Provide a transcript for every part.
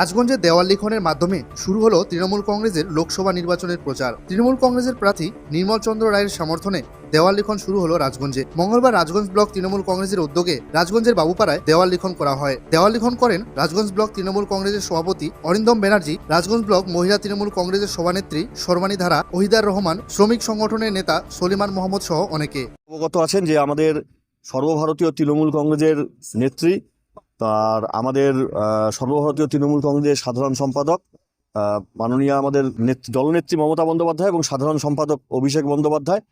রাজগঞ্জে দেওয়াল লিখনের মাধ্যমে শুরু হলো তৃণমূল কংগ্রেসের লোকসভা নির্বাচনের প্রচার। তৃণমূল কংগ্রেসের প্রার্থী নির্মল চন্দ্র রায়ের সমর্থনে দেওয়াল লিখন শুরু হলো রাজগঞ্জে। মঙ্গলবার রাজগঞ্জ ব্লক তৃণমূল কংগ্রেসের উদ্যোগে রাজগঞ্জের বাবুপাড়ায় দেওয়াল লিখন করা হয়। দেওয়াল লিখন করেন রাজগঞ্জ ব্লক তৃণমূল কংগ্রেসের সভাপতি অরিন্দম ব্যানার্জি, রাজগঞ্জ ব্লক মহিলা তৃণমূল কংগ্রেসের সভানেত্রী সর্বাণী ধারা, ওহিদার রহমান, শ্রমিক সংগঠনের নেতা সলিমান মোহাম্মদ সহ অনেকে। অবগত আছেন যে আমাদের সর্বভারতীয় তৃণমূল কংগ্রেসের নেত্রী তার আমাদের সর্বভারতীয় তৃণমূল কংগ্রেসের সাধারণ সম্পাদক মাননীয় আমাদের নেত্রী দলনেত্রী মমতা বন্দ্যোপাধ্যায় এবং সাধারণ সম্পাদক অভিষেক বন্দ্যোপাধ্যায়।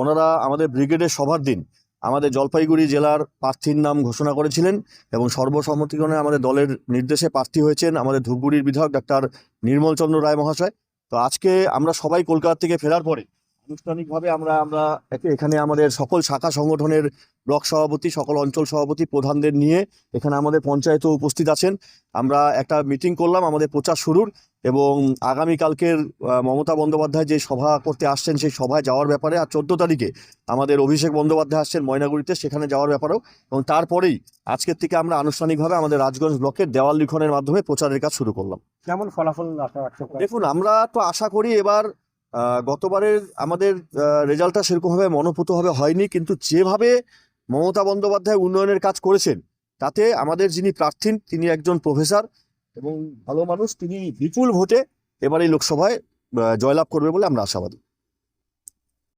ওনারা আমাদের ব্রিগেডের সভার দিন আমাদের জলপাইগুড়ি জেলার প্রার্থীর নাম ঘোষণা করেছিলেন এবং সর্বসম্মতিক্রমে আমাদের দলের নির্দেশে প্রার্থী হয়েছেন আমাদের ধূপগুড়ির বিধায়ক ডাক্তার নির্মলচন্দ্র রায় মহাশয়। তো আজকে আমরা সবাই কলকাতা থেকে ফেরার পরে আনুষ্ঠানিকভাবে আমরা আমরা একে- এখানে আমাদের সকল শাখা সংগঠনের ব্লক সভাপতি সকল অঞ্চল সভাপতি প্রধানদের নিয়ে এখানে আমাদের পঞ্চায়েতও উপস্থিত আছেন আমরা একটা মিটিং করলাম আমাদের প্রচার শুরুর এবং আগামীকালকের মমতা বন্দ্যোপাধ্যায় যে সভা করতে আসছেন সেই সভায় যাওয়ার ব্যাপারে আর চোদ্দ তারিখে আমাদের অভিষেক বন্দ্যোপাধ্যায় আসছেন ময়নাগুড়িতে সেখানে যাওয়ার ব্যাপারেও এবং তারপরেই আজকের থেকে আমরা আনুষ্ঠানিকভাবে আমাদের রাজগঞ্জ ব্লকের দেওয়াল লিখনের মাধ্যমে প্রচারের কাজ শুরু করলাম কেমন ফলাফল? দেখুন আমরা তো আশা করি এবার গতবারের আমাদের রেজাল্টটা সেরকমভাবে মনোপুতভাবে হয়নি, কিন্তু যেভাবে মমতা বন্দ্যোপাধ্যায় উন্নয়নের কাজ করেছেন, তাতে আমাদের যিনি প্রার্থী, তিনি একজন প্রফেসর এবং ভালো মানুষ, তিনি বিপুল ভোটে এবার এই লোকসভায় জয়লাভ করবে বলে আমরা আশাবাদী।